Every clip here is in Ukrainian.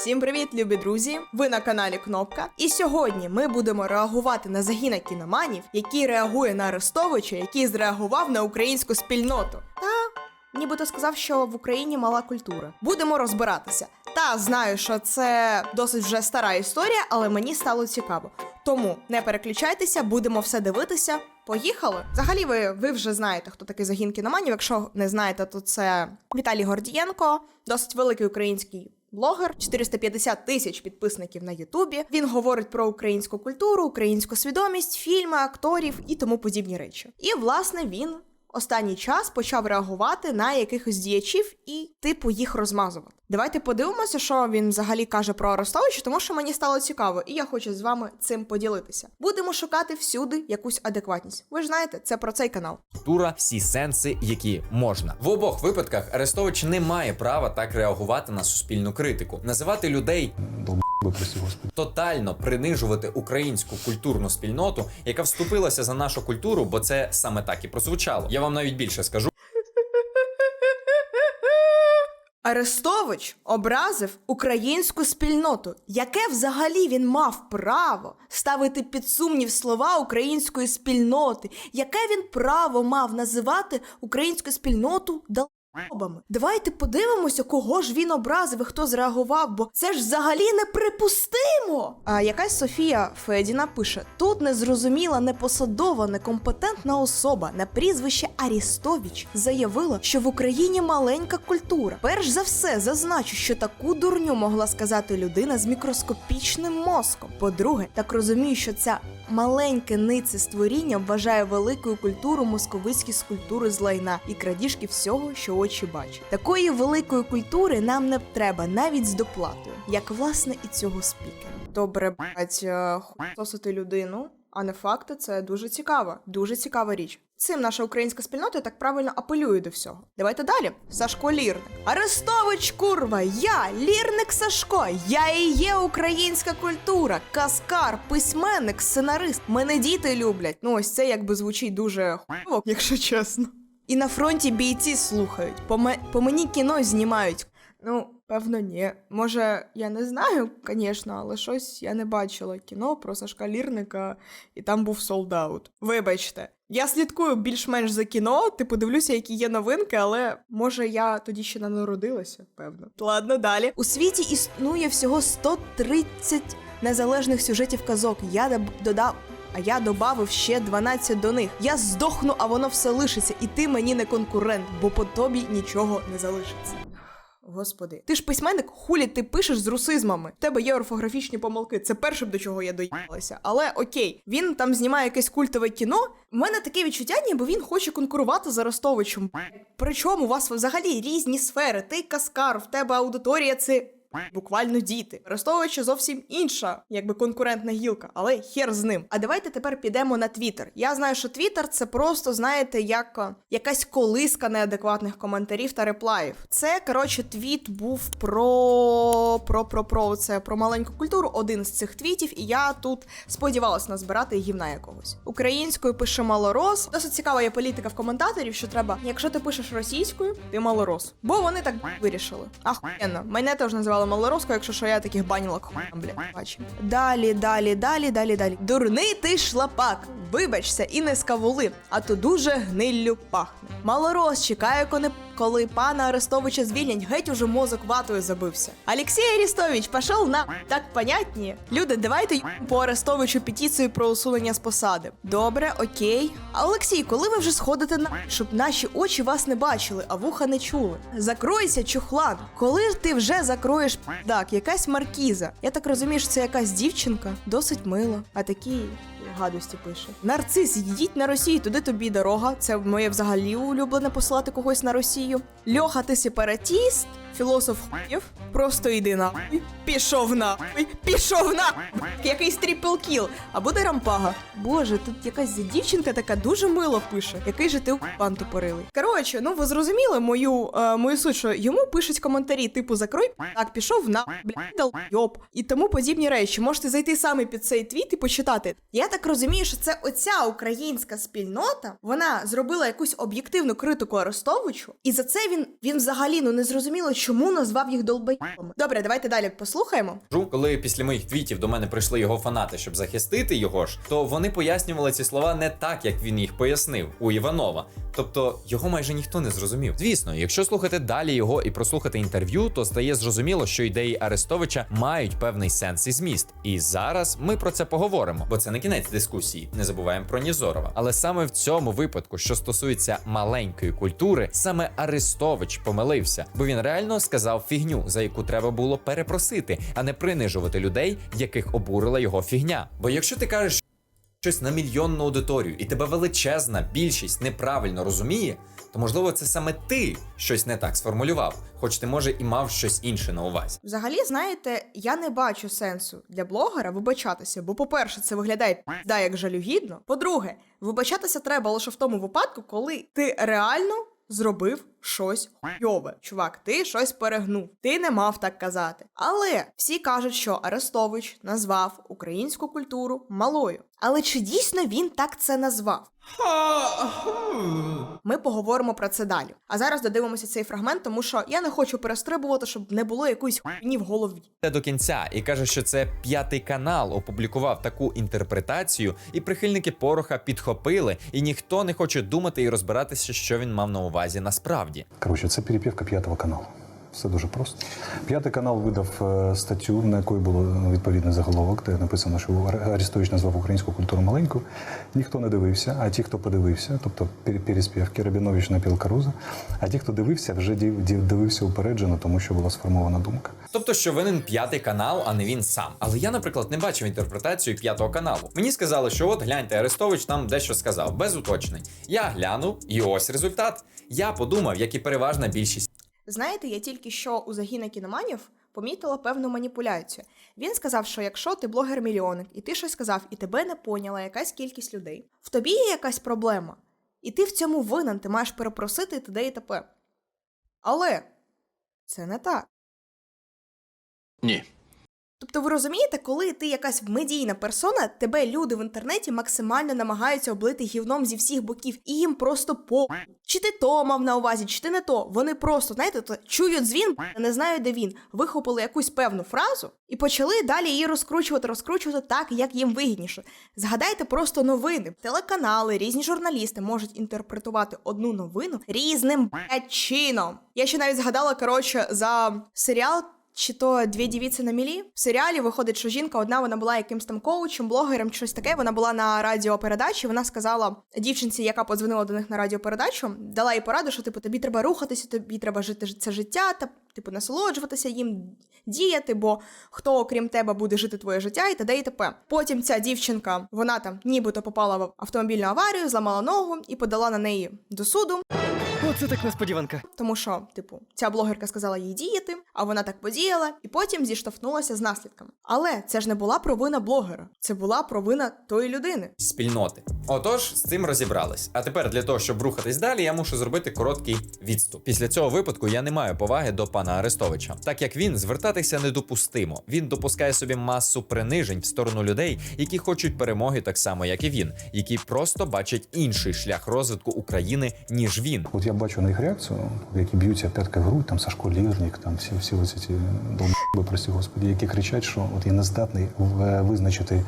Всім привіт, любі друзі! Ви на каналі Кнопка. І сьогодні ми будемо реагувати на загіна кіноманів, який реагує на Арестовича, який зреагував на українську спільноту. Та нібито сказав, що в Україні мала культура. Будемо розбиратися. Та знаю, що це досить вже стара історія, але мені стало цікаво. Тому не переключайтеся, будемо все дивитися. Поїхали. Взагалі, ви, ви вже знаєте, хто такий загін кіноманів. Якщо не знаєте, то це Віталій Гордієнко, досить великий український блогер, 450 тисяч підписників на Ютубі. Він говорить про українську культуру, українську свідомість, фільми, акторів і тому подібні речі. І власне він останній час почав реагувати на якихось діячів і типу їх розмазувати. Давайте подивимося, що він взагалі каже про Арестовича, тому що мені стало цікаво, і я хочу з вами цим поділитися. Будемо шукати всюди якусь адекватність. Ви ж знаєте, це про цей канал. культура, всі сенси, які можна. В обох випадках Арестович не має права так реагувати на суспільну критику, називати людей господи. тотально принижувати українську культурну спільноту, яка вступилася за нашу культуру, бо це саме так і прозвучало. Я вам навіть більше скажу. Арестович образив українську спільноту. Яке взагалі він мав право ставити під сумнів слова української спільноти? Яке він право мав називати українську спільноту долбами? Давайте подивимося, кого ж він образив і хто зреагував, бо це ж взагалі неприпустимо. А якась Софія Федіна пише: тут незрозуміла, непосадова, некомпетентна особа на прізвище Арістович заявила, що в Україні маленька культура. Перш за все, зазначу, що таку дурню могла сказати людина з мікроскопічним мозком. По-друге, так розумію, що ця маленьке нице створіння вважає великою культуру московицькі скульптури з лайна і крадіжки всього, що очі бачать. Такої великої культури нам не треба навіть з доплатою, як власне і цього спікера. Добре, бать, хуйсосити людину, а не факти, це дуже цікаво, дуже цікава річ. Цим наша українська спільнота так правильно апелює до всього. Давайте далі. Сашко Лірник. Арестович, курва, я, лірник Сашко. Я і є українська культура, каскар, письменник, сценарист. Мене діти люблять. Ну, ось це якби звучить дуже хуйово, якщо чесно. І на фронті бійці слухають. По, ме- по мені кіно знімають. Ну, певно, ні. Може, я не знаю, звісно, але щось я не бачила кіно про Сашка Лірника, і там був солдаут. Вибачте. Я слідкую більш-менш за кіно, типу дивлюся, які є новинки, але може я тоді ще не народилася, певно. Ладно, далі. У світі існує всього 130 незалежних сюжетів казок. Я додав. А я додав ще 12 до них. Я здохну, а воно все лишиться, і ти мені не конкурент, бо по тобі нічого не залишиться. Господи, ти ж письменник, хулі ти пишеш з русизмами. В тебе є орфографічні помилки. Це перше до чого я доїхалася. Але окей, він там знімає якесь культове кіно. У мене таке відчуття, ніби він хоче конкурувати з Арестовичем. Причому у вас взагалі різні сфери. Ти каскар, в тебе аудиторія це. Буквально діти. Арестовича зовсім інша, якби конкурентна гілка, але хер з ним. А давайте тепер підемо на Твіттер. Я знаю, що Твіттер це просто, знаєте, як е, якась колиска неадекватних коментарів та реплаїв. Це коротше твіт був про про про про це про маленьку культуру. Один з цих твітів, і я тут сподівалась назбирати гівна якогось. Українською пише малорос. Досить цікава є політика в коментаторів, що треба, якщо ти пишеш російською, ти малорос. Бо вони так вирішили. Ахуєнно. Мене теж називали малороскою, якщо що я таких баніла бля. Бачимо. Далі, далі, далі, далі, далі. Дурний ти шлапак. Вибачся і не скавули, а то дуже гниллю пахне. Малорос чекає, коли, коли пана Арестовича звільнять, геть уже мозок ватою забився. Олексій Арестович, пішов на так понятні. Люди, давайте й- по Арестовичу петицію про усунення з посади. Добре, окей. А Олексій, коли ви вже сходите на щоб наші очі вас не бачили, а вуха не чули? Закройся, чухлан. Коли ти вже закроєш так, якась маркіза. Я так розумію, що це якась дівчинка, досить мила, а такі. Гадості пише. Нарцис, їдіть на Росію, туди тобі дорога. Це моє взагалі улюблене посилати когось на Росію. Льоха, ти сепаратіст, філософ хуїв. Просто йди нахуй. Пішов нахуй. Пішов нахуй. Якийсь трипл кіл. А буде рампага. Боже, тут якась дівчинка така дуже мило пише. Який же ти пан тупорилий. Коротше, ну ви зрозуміли мою, е, мою суть, що йому пишуть коментарі, типу закрой, так пішов на блядь, долбйоб і тому подібні речі. Можете зайти саме під цей твіт і почитати. Я так розумію, що це оця українська спільнота, вона зробила якусь об'єктивну критику Арестовичу, і за це він, він взагалі ну не зрозуміло, чому назвав їх долбойобами? Добре, давайте далі послухаємо. Коли після моїх твітів до мене прийшли його фанати, щоб захистити його ж, то вони пояснювали ці слова не так, як він їх пояснив у Іванова. Тобто його майже ніхто не зрозумів. Звісно, якщо слухати далі його і прослухати інтерв'ю, то стає зрозуміло, що ідеї Арестовича мають певний сенс і зміст. І зараз ми про це поговоримо, бо це не кінець дискусії. Не забуваємо про Нізорова. Але саме в цьому випадку, що стосується маленької культури, саме Арестович помилився, бо він реально сказав фігню, за яку треба було перепросити, а не принижувати людей, яких обурила його фігня. Бо якщо ти кажеш щось на мільйонну аудиторію, і тебе величезна більшість неправильно розуміє, то можливо це саме ти щось не так сформулював, хоч ти може і мав щось інше на увазі. Взагалі, знаєте, я не бачу сенсу для блогера вибачатися, бо, по-перше, це виглядає да як жалюгідно. По-друге, вибачатися треба лише в тому випадку, коли ти реально зробив щось хуйове. Чувак, ти щось перегнув. Ти не мав так казати. Але всі кажуть, що Арестович назвав українську культуру малою. Але чи дійсно він так це назвав? Ми поговоримо про це далі. А зараз додивимося цей фрагмент, тому що я не хочу перестрибувати, щоб не було якоїсь хуйні в голові. Те до кінця і каже, що це п'ятий канал опублікував таку інтерпретацію, і прихильники Пороха підхопили, і ніхто не хоче думати і розбиратися, що він мав на увазі насправді. Коротше, це перепівка п'ятого каналу. Все дуже просто. П'ятий канал видав е, статтю, на якої було відповідний заголовок, де написано, що Ар- Арестович назвав українську культуру маленьку. Ніхто не дивився, а ті, хто подивився, тобто пер- переспівки Рабінович напіл Каруза, а ті, хто дивився, вже дивився упереджено, тому що була сформована думка. Тобто, що винен п'ятий канал, а не він сам. Але я, наприклад, не бачив інтерпретацію п'ятого каналу. Мені сказали, що от гляньте, Арестович там дещо сказав, без уточнень. Я глянув, і ось результат. Я подумав, як і переважна більшість Знаєте, я тільки що у загіна кіноманів помітила певну маніпуляцію. Він сказав, що якщо ти блогер-мільйонник, і ти щось сказав, і тебе не поняла якась кількість людей, в тобі є якась проблема, і ти в цьому винен, ти маєш перепросити і т.д. і т.п. Але це не так. Ні. Тобто, ви розумієте, коли ти якась медійна персона, тебе люди в інтернеті максимально намагаються облити гівном зі всіх боків, і їм просто по чи ти то мав на увазі, чи ти не то. Вони просто, знаєте, то чують дзвін, не знають, де він. Вихопили якусь певну фразу і почали далі її розкручувати, розкручувати так, як їм вигідніше. Згадайте просто новини. Телеканали, різні журналісти можуть інтерпретувати одну новину різним чином. Я ще навіть згадала, коротше, за серіал. Чи то дві дівіці на мілі в серіалі виходить, що жінка одна вона була якимсь там коучем, блогером, щось таке. Вона була на радіопередачі. Вона сказала дівчинці, яка подзвонила до них на радіопередачу, дала їй пораду, що типу тобі треба рухатися, тобі треба жити це життя, та типу насолоджуватися їм, діяти, бо хто окрім тебе буде жити твоє життя і т.д. і т.п. Потім ця дівчинка, вона там нібито попала в автомобільну аварію, зламала ногу і подала на неї до суду. Оце так несподіванка. Тому що, типу, ця блогерка сказала їй діяти, а вона так подіяла, і потім зіштовхнулася з наслідками. Але це ж не була провина блогера, це була провина тої людини. спільноти. Отож, з цим розібрались. А тепер для того, щоб рухатись далі, я мушу зробити короткий відступ. Після цього випадку я не маю поваги до пана Арестовича, так як він звертатися недопустимо. Він допускає собі масу принижень в сторону людей, які хочуть перемоги так само, як і він, які просто бачать інший шлях розвитку України ніж він. От я бачу на їх реакцію, які б'ються п'ятка в грудь, там Сашко Лірник, там всі, всі оці ці долби, прості господі, які кричать, що от я не здатний в- визначити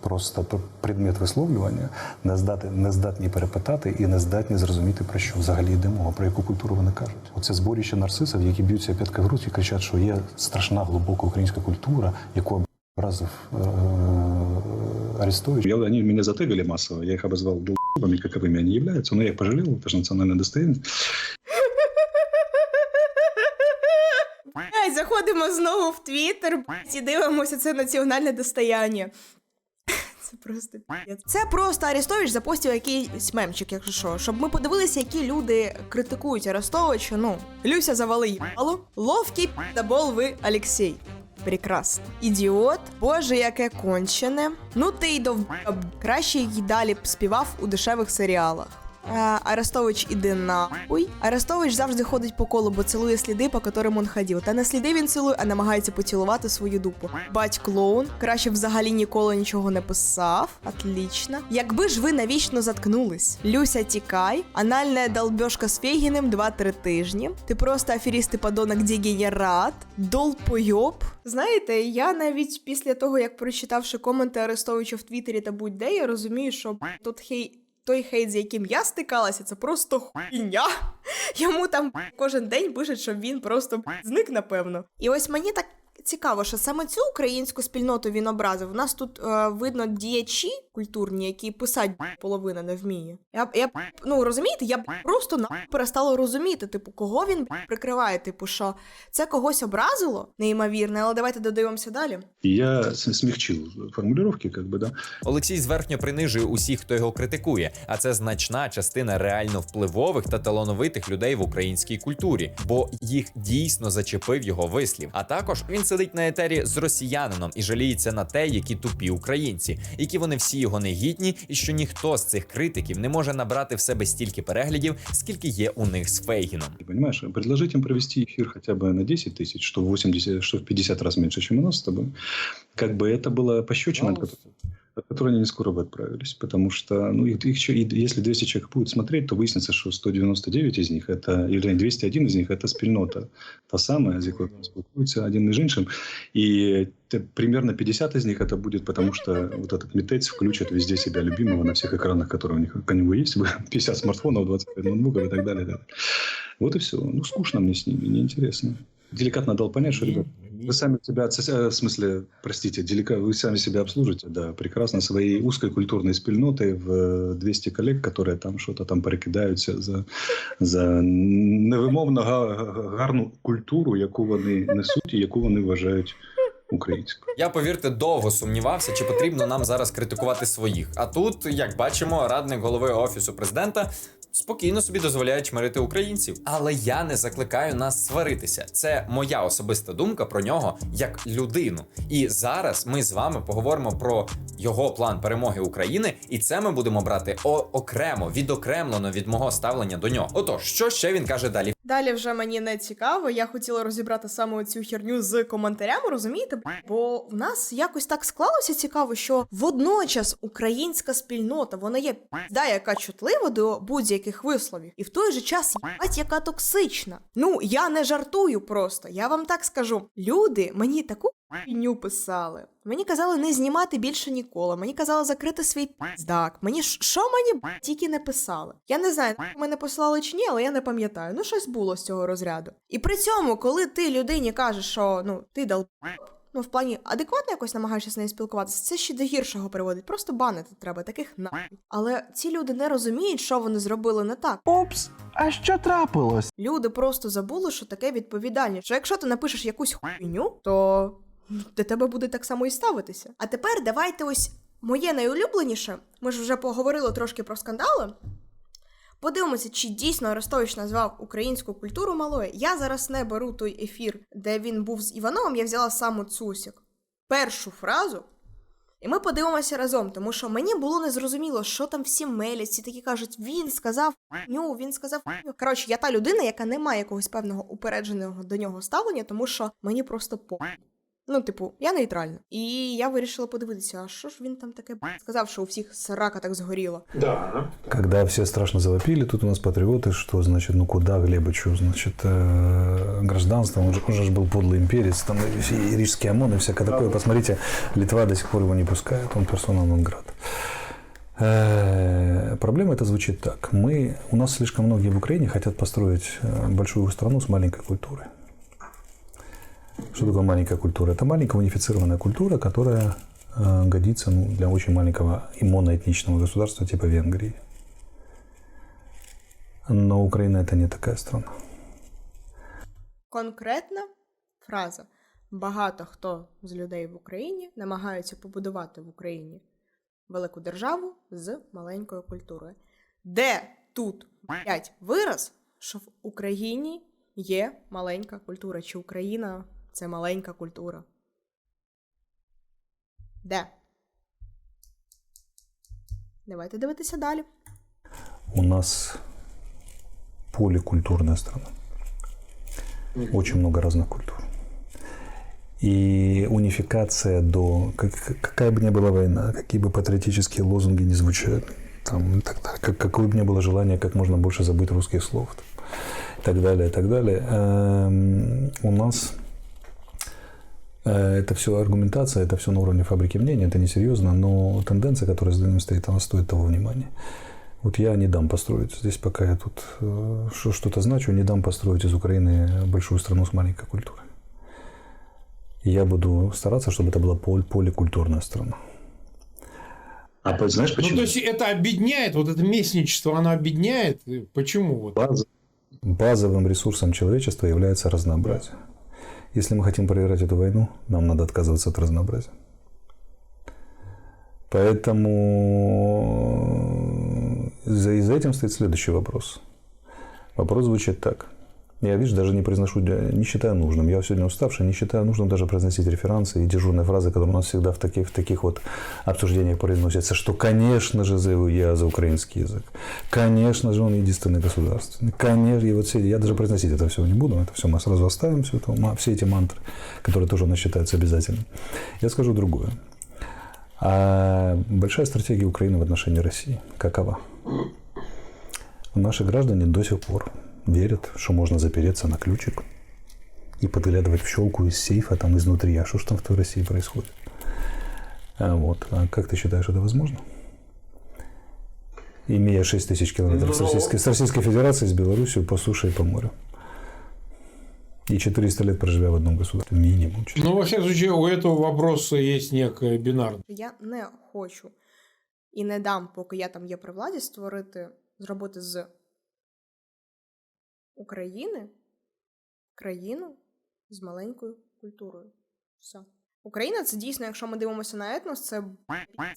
просто предмет висловлювання, не здати, не здатні перепитати і не здатні зрозуміти про що взагалі йде мова, про яку культуру вони кажуть. Оце зборіще нарцисів, які б'ються п'ятка в грудь і кричать, що є страшна глибока українська культура, яку образив е- Арестович. Я, они меня затегали массово, я их обозвал долбами, каковыми они являются, но я их пожалел, это же национальная достояние. Заходимо знову в Твіттер і дивимося це національне достояння. Це просто. Це просто Арестович запостив якийсь мемчик, якщо що, щоб ми подивилися, які люди критикують Арестовича. Ну, Люся завали їбало. Ловкий п'дабол ви, Олексій. Прекрасно. Ідіот, боже, яке кончене. Ну ти й довб. Краще й далі б співав у дешевих серіалах. Е, Арестович іди нахуй. Арестович завжди ходить по колу, бо цілує сліди, по котрим він ходив. Та не сліди він цілує, а намагається поцілувати свою дупу. Бать клоун, краще взагалі ніколи нічого не писав. Отлично. Якби ж ви навічно заткнулись. Люся тікай, анальна долбьошка з Фейгіним 2-3 тижні. Ти просто аферіст і подонок дегенерат, долпойоб. Знаєте, я навіть після того, як прочитавши коменти Арестовича в Твіттері та будь-де, я розумію, що тут хей. Той хейт, з яким я стикалася, це просто хуйня. Йому там кожен день пишуть, що він просто зник, напевно. І ось мені так цікаво, що саме цю українську спільноту він образив. У нас тут е, видно діячі культурні, які писать половина не вміє. Я, я ну розумієте, я просто на перестала розуміти, типу, кого він прикриває. Типу, що це когось образило, неймовірно, але давайте додивимося далі. Я с- смягчил формулировки, как бы, да. Олексій зверхньо принижує усіх, хто його критикує, а це значна частина реально впливових та талановитих людей в українській культурі, бо їх дійсно зачепив його вислів. А також він сидить на етері з росіянином і жаліється на те, які тупі українці, які вони всі його негідні, і що ніхто з цих критиків не може набрати в себе стільки переглядів, скільки є у них з Фейгіном. Ты понимаешь, предложить им провести эфир хотя бы на 10 тысяч, что в 80, что в 50 раз меньше, чем у нас с тобой, как бы это была пощечина, от которой, от которой они не скоро бы отправились. Потому что, ну, их, их еще- и если 200 человек будут смотреть, то выяснится, что 199 из них, это, или 201 из них, это спільнота. Та самая, з якою спілкуються один між іншим. И те- примерно 50 из них это будет потому, что вот этот метец включит везде себя любимого на всех экранах, которые у них у него есть, 50 смартфонов, 25 ноутбуков и так далее. да. Вот и все. Ну, скучно мне с ними, неинтересно. Деликатно дал понять, что, ребят, вы сами себя, отсося- в смысле, простите, делика, вы сами себя обслужите, да, прекрасно, своей узкой культурной спільнотой в э, 200 коллег, которые там что-то там перекидаються за, за невимовно га- гарну культуру, яку вони несуть і яку вони вважають українською. Я повірте, довго сумнівався, чи потрібно нам зараз критикувати своїх. А тут, як бачимо, радник голови офісу президента спокійно собі дозволяють чмирити українців. Але я не закликаю нас сваритися. Це моя особиста думка про нього як людину. І зараз ми з вами поговоримо про його план перемоги України, і це ми будемо брати окремо, відокремлено від мого ставлення до нього. Отож, що ще він каже далі? Далі вже мені не цікаво. Я хотіла розібрати саме цю херню з коментарями, розумієте? Бо в нас якось так склалося цікаво, що водночас українська спільнота вона є да, яка чутлива до будь-яких висловів, і в той же час єбать, яка токсична. Ну я не жартую просто. Я вам так скажу. Люди мені таку хуйню писали. Мені казали не знімати більше ніколи. Мені казали закрити свій піздак. Мені що мені тільки не писали. Я не знаю, мене посилали чи ні, але я не пам'ятаю. Ну, щось було з цього розряду. І при цьому, коли ти людині кажеш, що ну ти дал. Ну, в плані адекватно якось намагаєшся з нею спілкуватися, це ще до гіршого приводить. Просто банити треба таких нахуй. Але ці люди не розуміють, що вони зробили не так. Упс, а що трапилось? Люди просто забули, що таке відповідальність. Що якщо ти напишеш якусь хуйню, то до тебе буде так само і ставитися. А тепер давайте ось моє найулюбленіше. Ми ж вже поговорили трошки про скандали. Подивимося, чи дійсно Арестович назвав українську культуру малою. Я зараз не беру той ефір, де він був з Івановим, я взяла саме Цусік. Першу фразу. І ми подивимося разом, тому що мені було незрозуміло, що там всі мелять, всі такі кажуть, він сказав ню, він сказав ню. Коротше, я та людина, яка не має якогось певного упередженого до нього ставлення, тому що мені просто по. Ну, типу, я нейтральна. І я вирішила подивитися, а що ж він там таке сказав, що у всех срака так згоріла. Когда все страшно завопили, тут у нас патриоты, что, значит, ну куда Глебычу, значит, э, гражданство, он же, он же был подлый имперец, там и, и рижский ОМОН и всякое такое. Посмотрите, Литва до сих пор его не пускает, он персона нон грата. Э, Проблема это звучит так. Мы, у нас слишком многие в Украине хотят построить э, большую страну с маленькой культурой. Что такое маленькая культура? Это маленькая унифицированная культура, которая э, годится ну, для очень маленького и моноэтничного государства типа Венгрии. Но Украина это не такая страна. Конкретна фраза. Багато хто з людей в Україні намагаються побудувати в Україні велику державу з маленькою культурою. Де тут блядь, вираз, що в Україні є маленька культура, чи Україна це маленька культура? Де? Давайте дивитися далі. у нас поликультурная страна. Очень много разных культур. И унификация до... как- какая бы ни была война, какие бы патриотические лозунги не звучали, там, так как, какое бы ни было желание как можно больше забыть русских слов, там, и так далее, и так далее, эм, у нас это все аргументация, это все на уровне фабрики мнений, это несерьезно, но тенденция, которая за ним стоит, она стоит того внимания. Вот я не дам построить, здесь пока я тут э, что- что-то значу, не дам построить из Украины большую страну с маленькой культурой. Я буду стараться, чтобы это была поликультурная страна. А по- знаешь Ну, почему? то есть это объединяет, вот это местничество, оно объединяет. Почему? Базовым ресурсом человечества является разнообразие. Если мы хотим проиграть эту войну, нам надо отказываться от разнообразия. Поэтому за, и за этим стоит следующий вопрос. Вопрос звучит так. Я, видишь, даже не произношу, не считаю нужным. Я сегодня уставший, не считаю нужным даже произносить реферансы и дежурные фразы, которые у нас всегда в таких, в таких вот обсуждениях произносятся, что, конечно же, за, я за украинский язык. Конечно же, он единственный государственный. Конечно, и вот все, я даже произносить это все не буду. Это все мы сразу оставим, все, это, все эти мантры, которые тоже у нас считаются обязательными. Я скажу другое. А большая стратегия Украины в отношении России какова? Наши граждане до сих пор верят, что можно запереться на ключик и подглядывать в щелку из сейфа там изнутри. А что ж там в той России происходит? А вот. А как ты считаешь, это возможно? Имея 6 тысяч километров с, Российской, с Российской Федерацией, с Белоруссией по суше и по морю. И 400 лет проживя в одном государстве. Минимум. Ну, во всяком случае, у этого вопроса есть некая бинарность. Я не хочу і не дам, поки я там є при владі, створити, зробити з України країну з маленькою культурою. Все. Україна це дійсно, якщо ми дивимося на етнос, це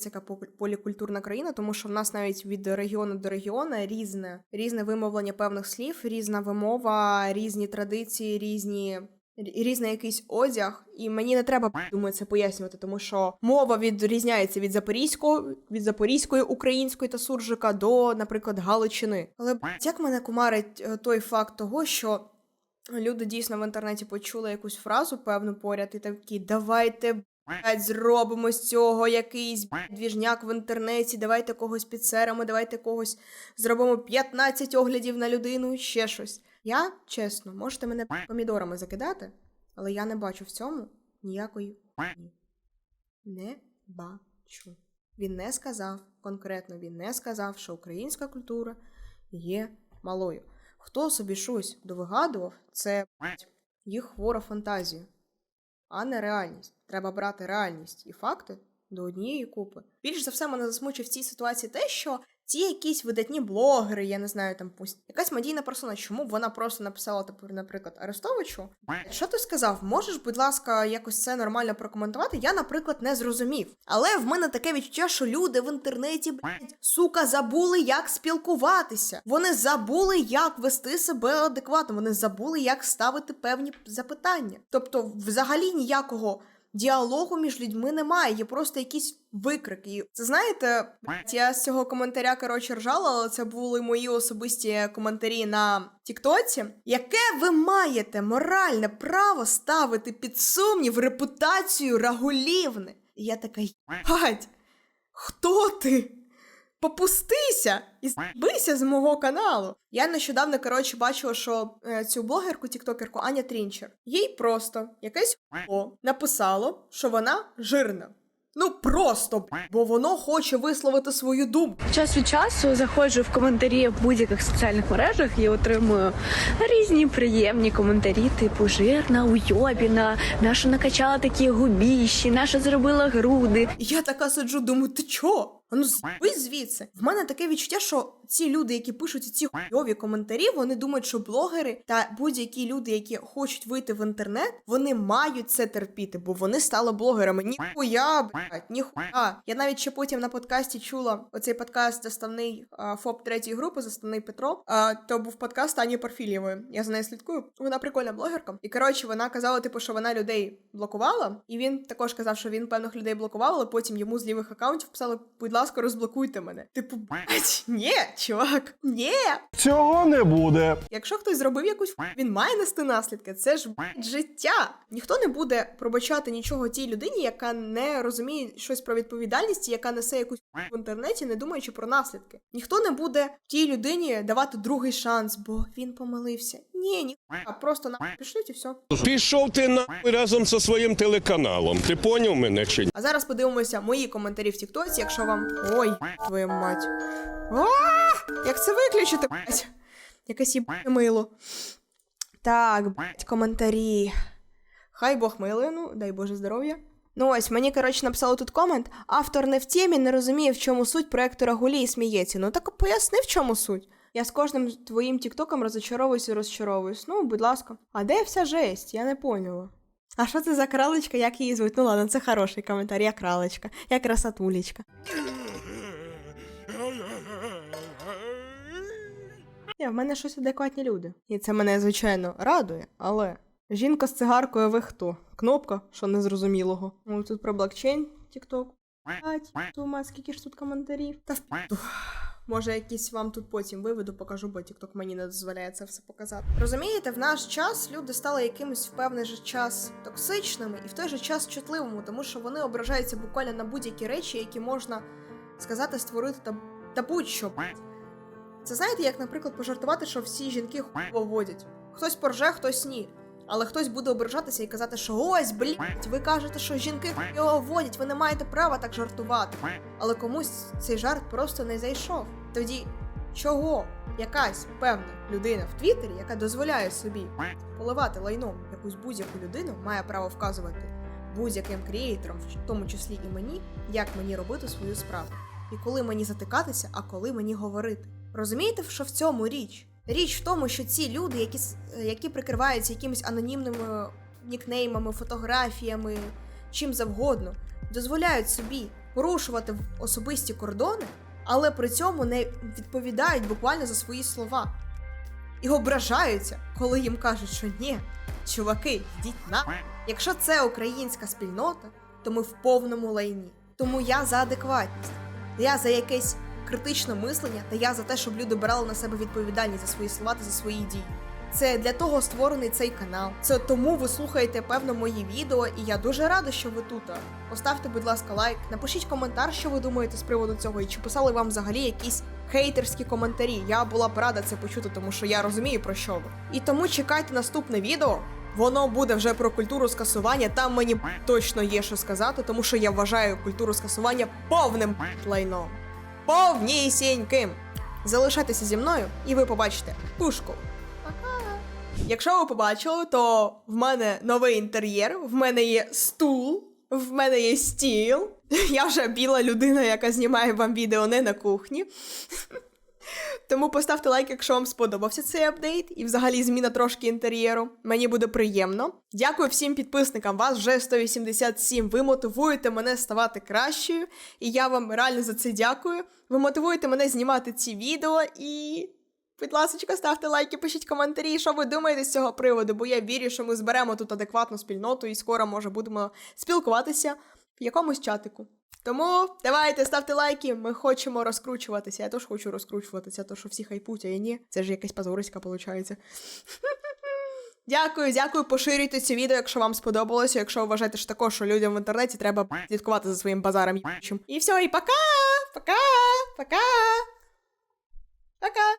яка полікультурна країна, тому що в нас навіть від регіону до регіону різне, різне вимовлення певних слів, різна вимова, різні традиції, різні рі- різний якийсь одяг, і мені не треба думаю, це пояснювати, тому що мова відрізняється від запорізького, від запорізької, української та суржика до, наприклад, Галичини. Але як мене кумарить е, той факт того, що люди дійсно в інтернеті почули якусь фразу певну поряд, і такі давайте. Блять, зробимо з цього якийсь блядь, двіжняк в інтернеті, давайте когось підсеремо, давайте когось зробимо 15 оглядів на людину, ще щось. Я, чесно, можете мене помідорами закидати, але я не бачу в цьому ніякої хуйні. Не бачу. Він не сказав, конкретно він не сказав, що українська культура є малою. Хто собі щось довигадував, це їх хвора фантазія, а не реальність. Треба брати реальність і факти до однієї купи. Більш за все мене засмучує в цій ситуації те, що ці якісь видатні блогери, я не знаю, там пусть якась медійна персона, чому б вона просто написала тепер, наприклад, Арестовичу. Що ти сказав? Можеш, будь ласка, якось це нормально прокоментувати? Я, наприклад, не зрозумів. Але в мене таке відчуття, що люди в інтернеті, блядь, сука, забули, як спілкуватися. Вони забули, як вести себе адекватно. Вони забули, як ставити певні запитання. Тобто, взагалі ніякого діалогу між людьми немає, є просто якісь викрики. Це знаєте, я з цього коментаря коротше ржала, але це були мої особисті коментарі на Тіктоці. Яке ви маєте моральне право ставити під сумнів репутацію Рагулівни? І я така, «Єбать, хто ти? Попустися і збися з мого каналу. Я нещодавно, коротше, бачила, що е, цю блогерку, тіктокерку Аня Трінчер, їй просто якесь хуйло написало, що вона жирна. Ну просто, бо воно хоче висловити свою думку. Час від часу заходжу в коментарі в будь-яких соціальних мережах і отримую різні приємні коментарі, типу жирна, уйобіна, наша накачала такі губіщі, наша зробила груди. Я така сиджу, думаю, ти чо? А ну зби звідси. В мене таке відчуття, що ці люди, які пишуть ці хуйові коментарі, вони думають, що блогери та будь-які люди, які хочуть вийти в інтернет, вони мають це терпіти, бо вони стали блогерами. Ніхуя, блядь, ніхуя. Я навіть ще потім на подкасті чула оцей подкаст заставний ФОП третьої групи, заставний Петро. А, то був подкаст Ані Парфілєвої. Я за нею слідкую. Вона прикольна блогерка. І коротше, вона казала, типу, що вона людей блокувала. І він також казав, що він певних людей блокував, але потім йому з лівих акаунтів писали, будь ласка, розблокуйте мене. Типу, блять, ні, чувак, ні. Цього не буде. Якщо хтось зробив якусь він має нести наслідки. Це ж блядь, життя. Ніхто не буде пробачати нічого тій людині, яка не розуміє щось про відповідальність, і яка несе якусь в інтернеті, не думаючи про наслідки. Ніхто не буде тій людині давати другий шанс, бо він помилився. Ні, ні, а просто на пішлють і все. Пішов ти нахуй разом зі своїм телеканалом. Ти поняв мене чи ні? А зараз подивимося мої коментарі в Тіктоці, якщо вам. Ой, твою мать. А, як це виключити? блядь? Якесь їбане мило. Так, блядь, коментарі. Хай Бог милує, ну, дай Боже здоров'я. Ну ось, мені, коротше, написали тут комент. Автор не в темі, не розуміє, в чому суть проекту Рагулі і сміється. Ну так поясни, в чому суть. Я з кожним твоїм тіктоком розочаровуюсь і розчаровуюсь. Ну, будь ласка. А де вся жесть? Я не поняла. А що це за кралечка, як її звуть? Ну ладно, це хороший коментар, я кралечка, я красотулечка. Ні, в мене щось адекватні люди. І це мене, звичайно, радує, але. Жінка з цигаркою ви хто? Кнопка, що незрозумілого. Ну, тут про блокчейн, тікток. Тума, скільки ж тут коментарів? Та. Може, якісь вам тут потім виведу, покажу, бо TikTok мені не дозволяє це все показати. Розумієте, в наш час люди стали якимось в певний же час токсичними і в той же час чутливими, тому що вони ображаються буквально на будь-які речі, які можна сказати, створити та, та будь-що. Це знаєте, як, наприклад, пожартувати, що всі жінки хуйово водять. Хтось порже, хтось ні. Але хтось буде ображатися і казати, що ось, блядь, ви кажете, що жінки хуйово водять, ви не маєте права так жартувати. Але комусь цей жарт просто не зайшов. Тоді чого якась певна людина в Твіттері, яка дозволяє собі поливати лайном якусь будь-яку людину, має право вказувати будь-яким крієйторам, в тому числі і мені, як мені робити свою справу. І коли мені затикатися, а коли мені говорити. Розумієте, що в цьому річ? Річ в тому, що ці люди, які, е, які прикриваються якимись анонімними нікнеймами, фотографіями, чим завгодно, дозволяють собі порушувати особисті кордони, але при цьому не відповідають буквально за свої слова. І ображаються, коли їм кажуть, що ні, чуваки, йдіть на. Якщо це українська спільнота, то ми в повному лайні. Тому я за адекватність. Я за якесь критичне мислення, та я за те, щоб люди брали на себе відповідальність за свої слова та за свої дії. Це для того створений цей канал. Це тому ви слухаєте певно мої відео, і я дуже рада, що ви тут. Поставте, будь ласка, лайк, напишіть коментар, що ви думаєте з приводу цього, і чи писали вам взагалі якісь хейтерські коментарі. Я була б рада це почути, тому що я розумію про що ви. І тому чекайте наступне відео. Воно буде вже про культуру скасування. Там мені точно є що сказати, тому що я вважаю культуру скасування повним лайном. Повнісіньким. Залишайтеся зі мною, і ви побачите пушку. Якщо ви побачили, то в мене новий інтер'єр, в мене є стул, в мене є стіл. Я вже біла людина, яка знімає вам відео не на кухні. Тому поставте лайк, якщо вам сподобався цей апдейт, і взагалі зміна трошки інтер'єру. Мені буде приємно. Дякую всім підписникам. Вас вже 187. Ви мотивуєте мене ставати кращою, і я вам реально за це дякую. Ви мотивуєте мене знімати ці відео і. Будь ласка, ставте лайки, пишіть коментарі, що ви думаєте з цього приводу, бо я вірю, що ми зберемо тут адекватну спільноту і скоро, може, будемо спілкуватися в якомусь чатику. Тому давайте ставте лайки, ми хочемо розкручуватися. Я теж хочу розкручуватися, то що всі хайпуть, а я ні. Це ж якась позориська виходить. Дякую, дякую. Поширюйте це відео, якщо вам сподобалося. Якщо вважаєте що також, що людям в інтернеті треба слідкувати за своїм базаром. І все, і пока! Пока! Пока! Пока!